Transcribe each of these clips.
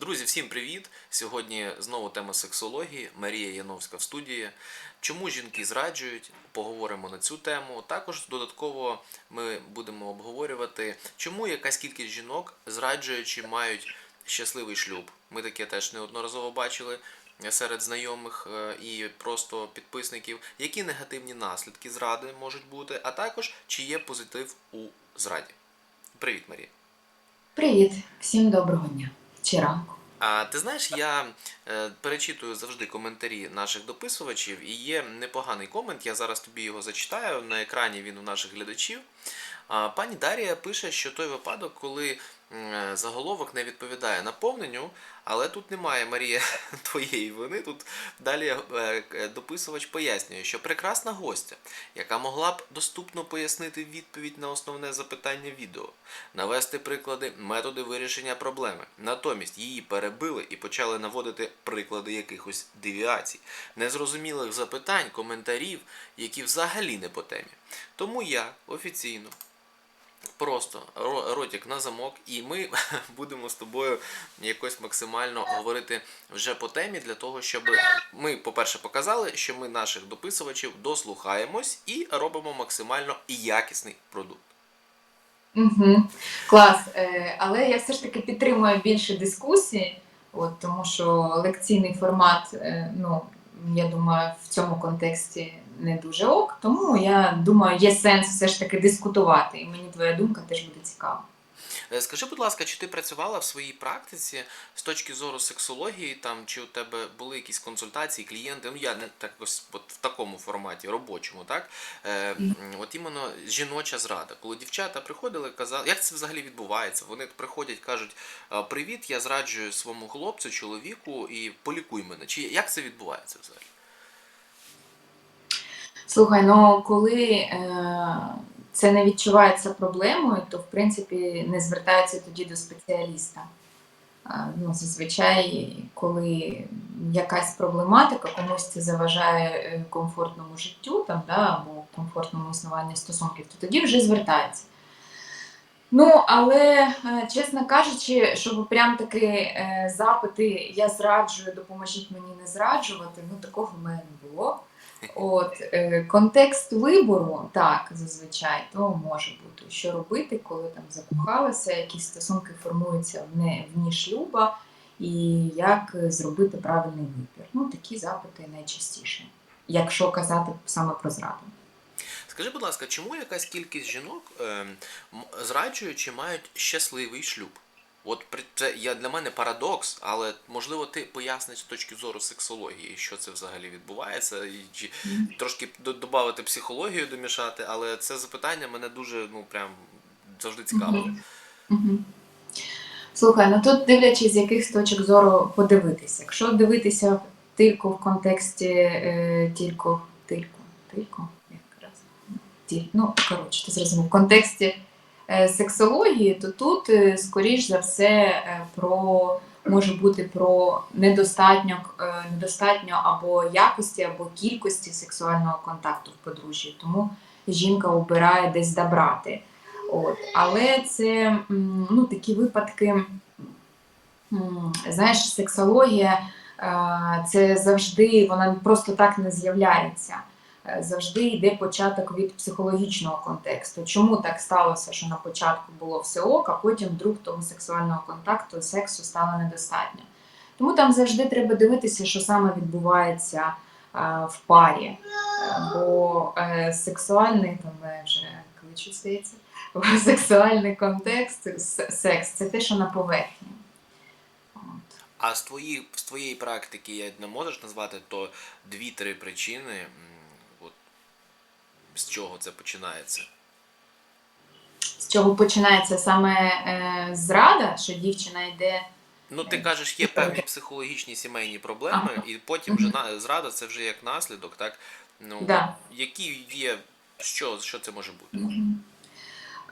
Друзі, всім привіт! Сьогодні знову тема сексології. Марія Яновська в студії. Чому жінки зраджують? Поговоримо на цю тему. Також додатково ми будемо обговорювати, чому якась кількість жінок зраджуючи мають щасливий шлюб. Ми таке теж неодноразово бачили серед знайомих е, і просто підписників, які негативні наслідки зради можуть бути, а також чи є позитив у зраді. Привіт, Марія. Привіт, всім доброго дня чи ранку. А ти знаєш, я е, перечитую завжди коментарі наших дописувачів, і є непоганий комент. Я зараз тобі його зачитаю. На екрані він у наших глядачів. А, пані Дарія пише, що той випадок, коли заголовок не відповідає наповненню, але тут немає Марія твоєї вини. Тут далі е, е, дописувач пояснює, що прекрасна гостя, яка могла б доступно пояснити відповідь на основне запитання відео, навести приклади, методи вирішення проблеми. Натомість її перебили і почали наводити приклади якихось девіацій, незрозумілих запитань, коментарів, які взагалі не по темі. Тому я офіційно. Просто ро- ротик на замок, і ми будемо з тобою якось максимально говорити вже по темі для того, щоб ми, по-перше, показали, що ми наших дописувачів дослухаємось і робимо максимально якісний продукт. Угу. Клас. Е, але я все ж таки підтримую більше дискусії, от, тому що лекційний формат, е, ну, я думаю, в цьому контексті не дуже ок. Тому я думаю, є сенс все ж таки дискутувати, і мені твоя думка теж буде цікава. Е, Скажи, будь ласка, чи ти працювала в своїй практиці з точки зору сексології, там чи у тебе були якісь консультації, клієнти? Ну я не так ось от в такому форматі робочому, так? Е, от іменно жіноча зрада. Коли дівчата приходили, казали, як це взагалі відбувається? Вони приходять, кажуть: Привіт, я зраджую своєму хлопцю, чоловіку, і полікуй мене. Чи як це відбувається взагалі? Слухай, ну коли е, це не відчувається проблемою, то в принципі не звертаються тоді до спеціаліста. Ну, зазвичай, коли якась проблематика, комусь це заважає е, комфортному життю там, да, або комфортному існуванню стосунків, то тоді вже звертаються. Ну, але, е, чесно кажучи, щоб прям таки е, запити я зраджую, допоможіть мені не зраджувати, ну такого в мене не було. От, е, контекст вибору, так, зазвичай, то може бути. Що робити, коли там закохалися, якісь стосунки формуються вне, вні шлюба, і як е, зробити правильний вибір. Ну, такі запити найчастіше, якщо казати саме про зраду. Скажи, будь ласка, чому якась кількість жінок, е, м, зраджуючи, мають щасливий шлюб? От це я для мене парадокс, але можливо ти поясниш з точки зору сексології, що це взагалі відбувається, і чи трошки до- додати психологію домішати, але це запитання мене дуже ну прям завжди цікавило. Слухай, ну тут дивлячись, з яких точок зору подивитися. Якщо дивитися тільки в контексті е, тільки, тільки, тільки, якраз, тіль, ну, коротше, ти зрозумів, в контексті сексології, то тут, е, скоріш за все, е, про може бути про недостатньо, е, недостатньо або якості, або кількості сексуального контакту в подружжі. Тому жінка обирає десь добрати. От. Але це ну, такі випадки, знаєш, сексологія е, це завжди, вона просто так не з'являється. Е, Завжди йде початок від психологічного контексту. Чому так сталося, що на початку було все ок, а потім вдруг того сексуального контакту, сексу стало недостатньо. Тому там завжди треба дивитися, що саме відбувається е, в парі. Е, Бо сексуальний, там вже кличуть, здається, сексуальний контекст, секс це те, що на поверхні. А з твої, з твоєї практики я не можеш назвати то дві-три причини, з чого це починається? З чого починається саме е, зрада, що дівчина йде. Ну, ти кажеш, є певні психологічні сімейні проблеми, і потім вже на зрада це вже як наслідок, так? Ну, Да. які є, що, що це може бути?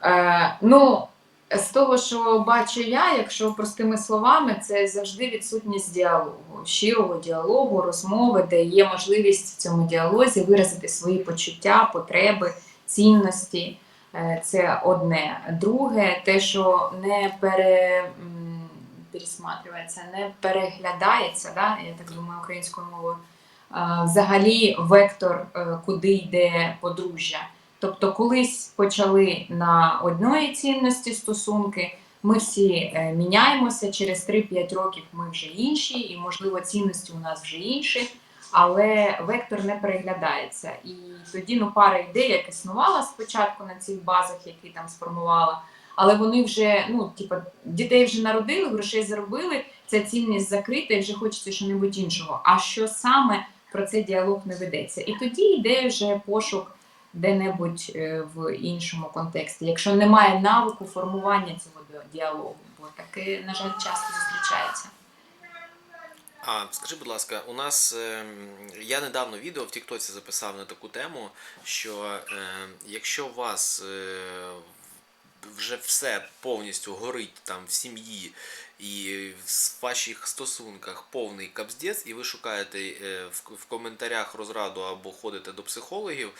Е, ну, з того, що бачу я, якщо простими словами, це завжди відсутність діалогу, щирого діалогу, розмови, де є можливість в цьому діалозі виразити свої почуття, потреби, цінності. Е, Це одне. Друге, те, що не пере, пересматривається, не переглядається, да, я так думаю, українською мовою. Взагалі, вектор, е, куди йде подружжя. Тобто, колись почали на одної цінності стосунки, ми всі е, міняємося, через 3-5 років ми вже інші, і, можливо, цінності у нас вже інші, але вектор не переглядається. І тоді ну, пара ідей, як існувала спочатку на цих базах, які там сформувала, але вони вже, ну, типа, дітей вже народили, грошей заробили, ця цінність закрита і вже хочеться щось іншого. А що саме про це діалог не ведеться? І тоді йде вже пошук де-небудь е, в іншому контексті, якщо немає навику формування цього діалогу, бо таке, на жаль, часто зустрічається. А скажи, будь ласка, у нас ем, я недавно відео в Тіктоці записав на таку тему, що ем, якщо у вас е, вже все повністю горить там в сім'ї і в ваших стосунках повний капздець, і ви шукаєте е, в, коментарях розраду або ходите до психологів,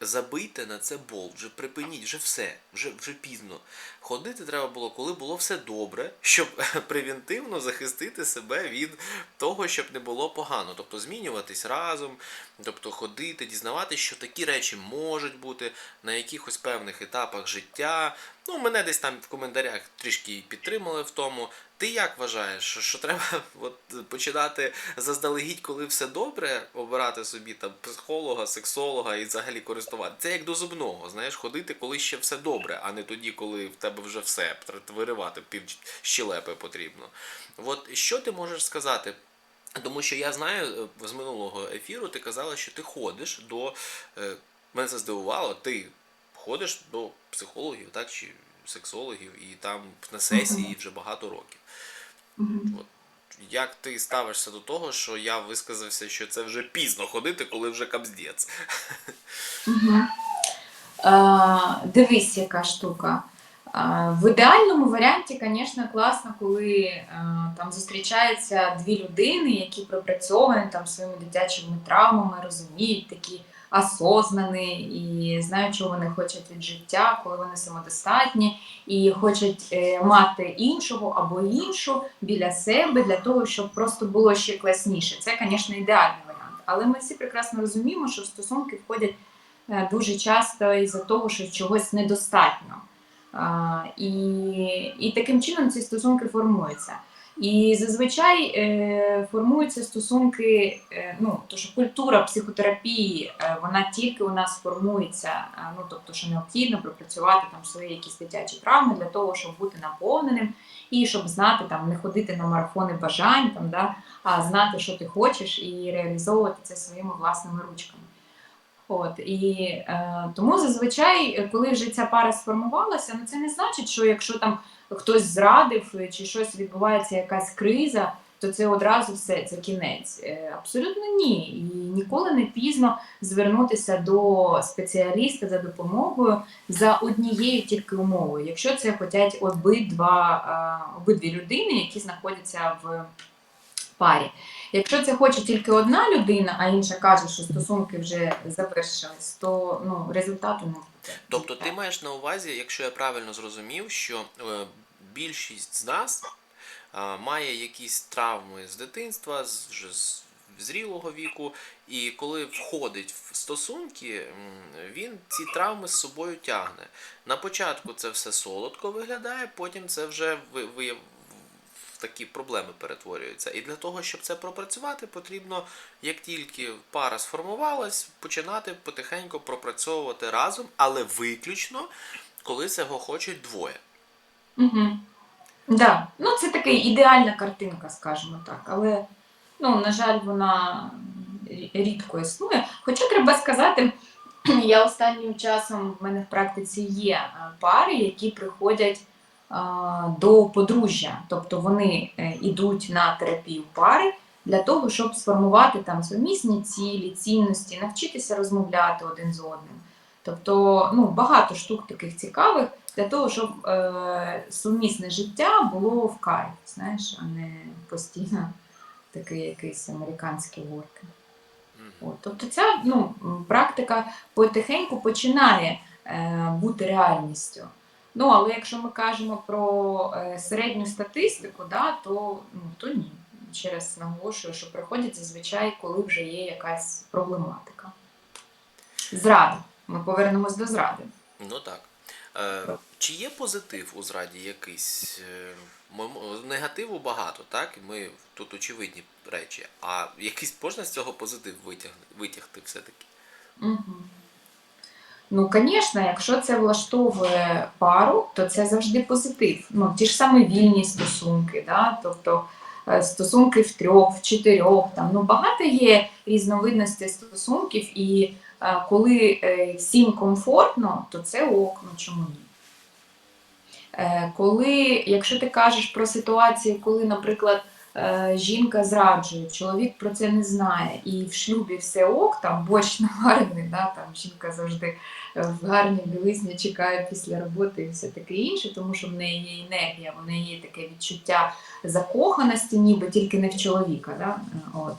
забийте на це бол, вже припиніть, вже все, вже, вже пізно. Ходити треба було, коли було все добре, щоб превентивно захистити себе від того, щоб не було погано. Тобто змінюватись разом, тобто ходити, дізнаватися, що такі речі можуть бути на якихось певних етапах життя. Ну, мене десь там в коментарях трішки підтримали в тому. Ти як вважаєш, що, що треба от, починати заздалегідь, коли все добре, обирати собі там психолога, сексолога і взагалі користувати? Це як до зубного, знаєш, ходити, коли ще все добре, а не тоді, коли в тебе вже все виривати пів щелепи потрібно. От що ти можеш сказати? Тому що я знаю е, з минулого ефіру, ти казала, що ти ходиш до. е, Мене це здивувало, ти ходиш до психологів, так, чи сексологів, і там на сесії вже багато років. Мгм. Як ти ставишся до того, що я висказався, що це вже пізно ходити, коли вже. Е, Дивись, яка штука. В ідеальному варіанті, звісно, класно, коли там зустрічаються дві людини, які пропрацьовані там своїми дитячими травмами, розуміють, такі осознані і знають, чого вони хочуть від життя, коли вони самодостатні і хочуть е, мати іншого або іншу біля себе для того, щоб просто було ще класніше. Це, звісно, ідеальний варіант. Але ми всі прекрасно розуміємо, що стосунки входять е, дуже часто із-за того, що чогось недостатньо. І, і таким чином ці стосунки формуються. І зазвичай е, формуються стосунки, е, ну то що культура психотерапії, е, вона тільки у нас формується. е, ну тобто, що необхідно пропрацювати там свої якісь дитячі травми для того, щоб бути наповненим, і щоб знати там, не ходити на марафони бажань, там, да, а знати, що ти хочеш, і реалізовувати це своїми власними ручками. От і е, тому зазвичай, коли вже ця пара сформувалася, ну це не значить, що якщо там хтось зрадив е, чи щось відбувається, якась криза, то це одразу все, це кінець. Е, абсолютно ні. І ніколи не пізно звернутися до спеціаліста за допомогою за однією тільки умовою, якщо це хочуть обидва, е, обидві людини, які знаходяться в парі. Якщо це хоче тільки одна людина, а інша каже, що стосунки вже завершились, то ну, результату не. Тобто ти маєш на увазі, якщо я правильно зрозумів, що е, більшість з нас має якісь травми з дитинства, з з зрілого віку, і коли входить в стосунки, він ці травми з собою тягне. На початку це все солодко виглядає, потім це вже ви, в такі проблеми перетворюються. І для того, щоб це пропрацювати, потрібно, як тільки пара сформувалась, починати потихеньку пропрацьовувати разом, але виключно, коли цього хочуть двоє. Угу. Да. Ну, це така ідеальна картинка, скажімо так. Але, ну, на жаль, вона рідко існує. Хоча треба сказати, я останнім часом в мене в практиці є е, пари, які приходять до подружжя. Тобто вони е, йдуть на терапію пари для того, щоб сформувати там сумісні цілі, цінності, навчитися розмовляти один з одним. Тобто, ну, багато штук таких цікавих для того, щоб е, сумісне життя було в кайф, знаєш, а не постійно такий якийсь американський ворки. От, тобто ця ну, практика потихеньку починає е, бути реальністю. Ну, але якщо ми кажемо про е, середню статистику, да, то, ну, то ні. Ще раз наголошую, що приходять зазвичай, коли вже є якась проблематика. Зрада. Ми повернемось до зради. Ну так. Е, чи є позитив у зраді якийсь? Е, негативу багато, так? Ми тут очевидні речі. А якийсь можна з цього позитив витягти, витягти все-таки? Угу. Ну, звісно, якщо це влаштовує пару, то це завжди позитив. Ну, ті ж самі вільні стосунки, да? тобто е, стосунки в трьох, в чотирьох. Там, ну, багато є різновидностей стосунків, і е, коли е, всім комфортно, то це ок, ну чому ні? Е, коли, якщо ти кажеш про ситуацію, коли, наприклад, жінка зраджує, чоловік про це не знає, і в шлюбі все ок, там борщ наварений, да, там жінка завжди е, в гарній білизні чекає після роботи і все таке інше, тому що в неї є енергія, в неї є таке відчуття закоханості, ніби тільки не в чоловіка. Да? Е, От.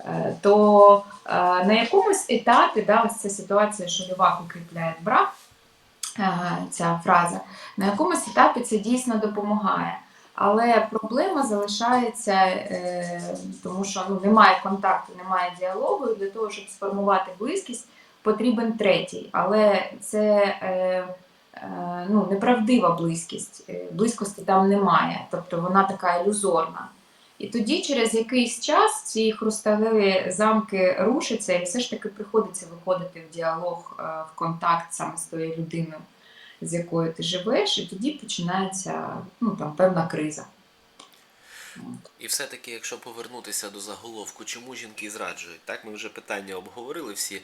Е, То е, на якомусь етапі да, ось ця ситуація, що лівак укріпляє брак, е, ця фраза, на якомусь етапі це дійсно допомагає. Але проблема залишається, е, тому що ну, немає контакту, немає діалогу, і для того, щоб сформувати близькість, потрібен третій. Але це е, е, ну, неправдива близькість, близькості там немає, тобто вона така ілюзорна. І тоді через якийсь час ці хрусталеві замки рушаться, і все ж таки приходиться виходити в діалог, в контакт саме з тою людиною, з якою ти живеш, і тоді починається ну, там, певна криза. І все-таки, якщо повернутися до заголовку, чому жінки зраджують? Так, ми вже питання обговорили всі.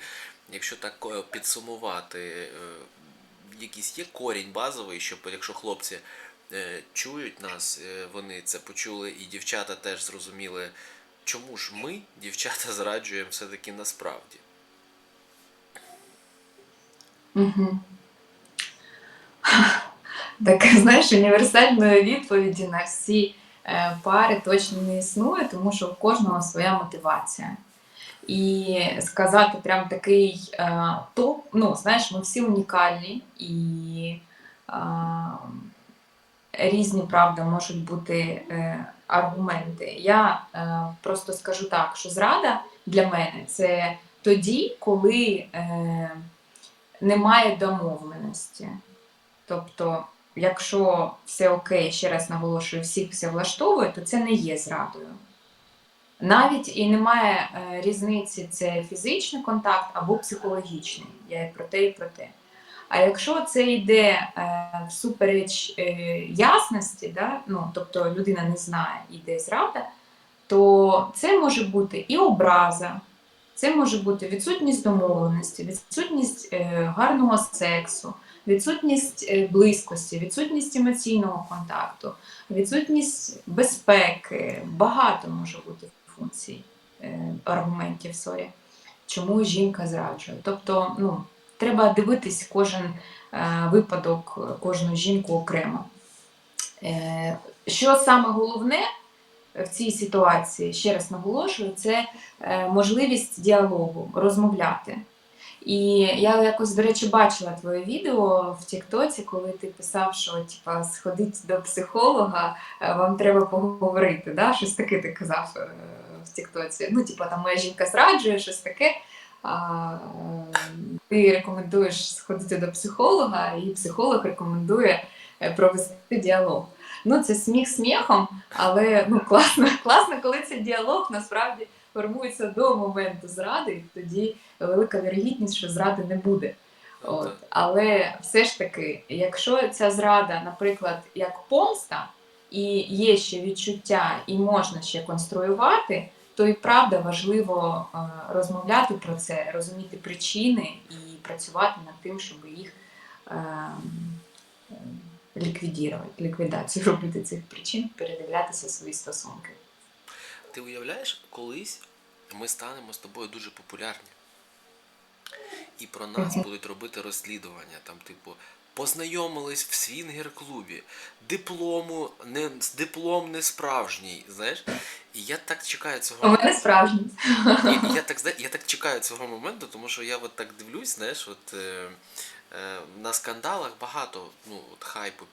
Якщо так е, підсумувати, е, якийсь є корінь базовий, щоб якщо хлопці е, чують нас, вони це почули, і дівчата теж зрозуміли, чому ж ми, дівчата, зраджуємо все-таки насправді. Угу. Так, знаєш, універсальної відповіді на всі е, пари точно не існує, тому що в кожного своя мотивація. І сказати прям такий е, топ, ну, знаєш, ми всі унікальні і е, різні, правда, можуть бути аргументи. Я просто скажу так, що зрада для мене це тоді, коли немає домовленості. Тобто, якщо все окей, ще раз наголошую, всіх все влаштовує, то це не є зрадою. Навіть і немає е, різниці, це фізичний контакт або психологічний. Я і про те, і про те. А якщо це йде е, всупереч е, ясності, да? ну, тобто людина не знає, йде зрада, то це може бути і образа, це може бути відсутність домовленості, відсутність гарного сексу, відсутність е, близькості, відсутність емоційного контакту, відсутність безпеки. Багато може бути функцій, е, аргументів, сорі, чому жінка зраджує. Тобто, ну, треба дивитись кожен е, випадок, кожну жінку окремо. Що саме головне в цій ситуації, ще раз наголошую, це можливість діалогу, розмовляти. І я якось, до речі, бачила твоє відео в Тіктоці, коли ти писав, що типа сходить до психолога, е, вам треба поговорити. Да? Щось таке ти казав е, в Тіктоці. Ну, типа, там моя жінка зраджує, щось таке. А, ти рекомендуєш сходити до психолога, і психолог рекомендує е, провести діалог. Ну, це сміх сміхом, але ну, класно, класно, коли цей діалог насправді формується до моменту зради, і тоді велика вірогідність, що зради не буде. От. Але все ж таки, якщо ця зрада, наприклад, як помста, і є ще відчуття, і можна ще конструювати, то і правда важливо е, розмовляти про це, розуміти причини і працювати над тим, щоб їх е, е, ліквідувати, ліквідацію робити цих причин, передивлятися свої стосунки. Ти уявляєш, колись ми станемо з тобою дуже популярні. І про нас будуть робити розслідування, там, типу, познайомились в свінгер-клубі, диплому не диплом не справжній. Знаєш? І я так чекаю цього У мене справжній. і я так я так чекаю цього моменту, тому що я от так дивлюсь, знаєш, от е, на скандалах багато ну, от хайпу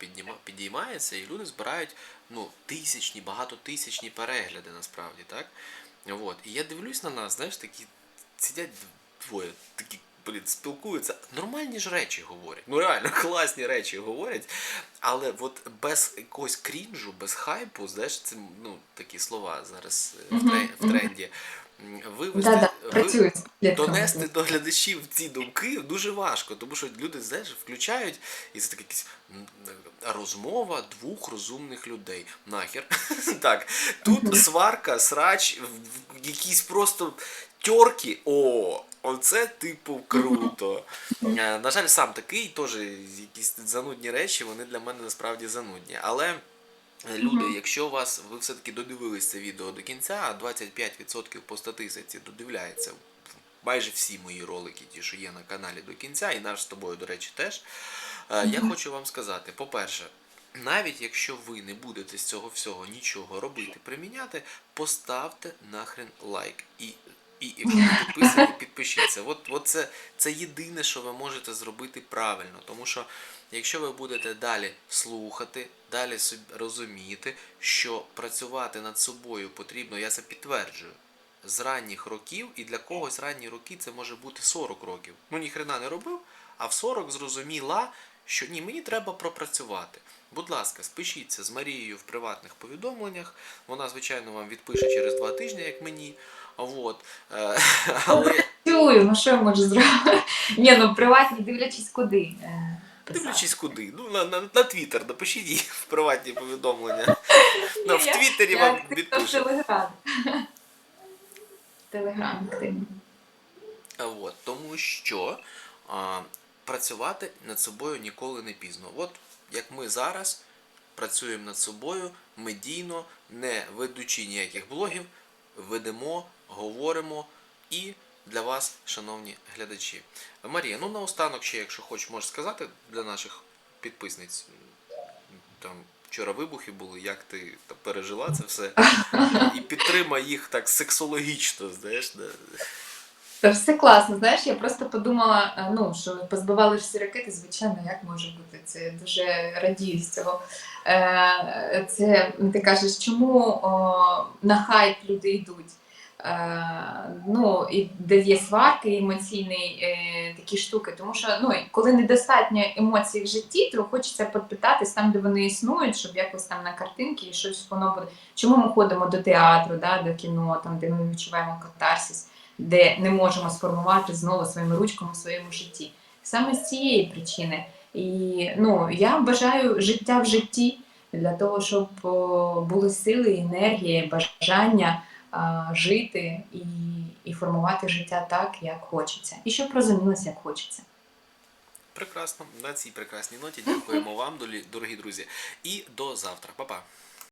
підіймається, і люди збирають ну, тисячні, багатотисячні перегляди насправді, так? От. І я дивлюсь на нас, знаєш, такі сидять двоє, такі. Блін, спілкуються, нормальні ж речі говорять. Ну реально класні речі говорять. Але от без якогось крінжу, без хайпу, знаєш, це ну такі слова зараз е, в, тренді. Вивести, Да, да, ви- донести до глядачів ці думки дуже важко, тому що люди знаєш, включають, і це така якась розмова двох розумних людей. Нахер. Так, тут сварка, срач, якісь просто тьорки. О, оце типу круто. Е, На жаль, сам такий, теж якісь занудні речі, вони для мене насправді занудні. Але. Люди, якщо у вас ви все-таки додивились це відео до кінця, а 25% по статистиці додивляється майже всі мої ролики, ті, що є на каналі до кінця, і наш з тобою, до речі, теж. е, Я хочу вам сказати: по-перше, навіть якщо ви не будете з цього всього нічого робити, приміняти, поставте нахрен лайк. І, і якщо підписані, підпишіться. От, от це, це єдине, що ви можете зробити правильно. Тому що якщо ви будете далі слухати, далі собі розуміти, що працювати над собою потрібно, я це підтверджую. З ранніх років, і для когось ранні роки це може бути 40 років. Ну ніхрена не робив, а в 40 зрозуміла, що ні, мені треба пропрацювати. Будь ласка, спишіться з Марією в приватних повідомленнях. Вона, звичайно, вам відпише через два тижні, як мені. От. Е, Але ну що я можу зробити? Ні, ну приватні, дивлячись куди. Дивлячись куди. Ну, на, на, на Твіттер напишіть їй в приватні повідомлення. Ну, в Твіттері вам активно в. Телеграм. Телеграм активно. От, тому що а, працювати над собою ніколи не пізно. От як ми зараз працюємо над собою медійно, не ведучи ніяких блогів, ведемо, говоримо і для вас, шановні глядачі. Марія, ну наостанок ще, якщо хочеш, можеш сказати для наших підписниць. Там вчора вибухи були, як ти пережила це все. І підтримай їх так сексологічно, знаєш. Да. Та все класно, знаєш, я просто подумала, е, ну, що позбивали всі ракети, звичайно, як може бути. Це дуже радію з цього. Е, Це ти кажеш, чому о, на хайп люди йдуть? Е, ну, і де є сварки, емоційні е, такі штуки. Тому що ну, коли недостатньо емоцій в житті, то хочеться підпитатись там, де вони існують, щоб якось там на картинки і щось воно буде. Чому ми ходимо до театру, да, до кіно, там, де ми відчуваємо катарсис? де не можемо сформувати знову своїми ручками в своєму житті. Саме з цієї причини. І ну, я бажаю життя в житті для того, щоб були сили, енергія, бажання жити і, і формувати життя так, як хочеться. І щоб розумілося, як хочеться. Прекрасно. На цій прекрасній ноті дякуємо вам, дорогі друзі. І до завтра. Па-па.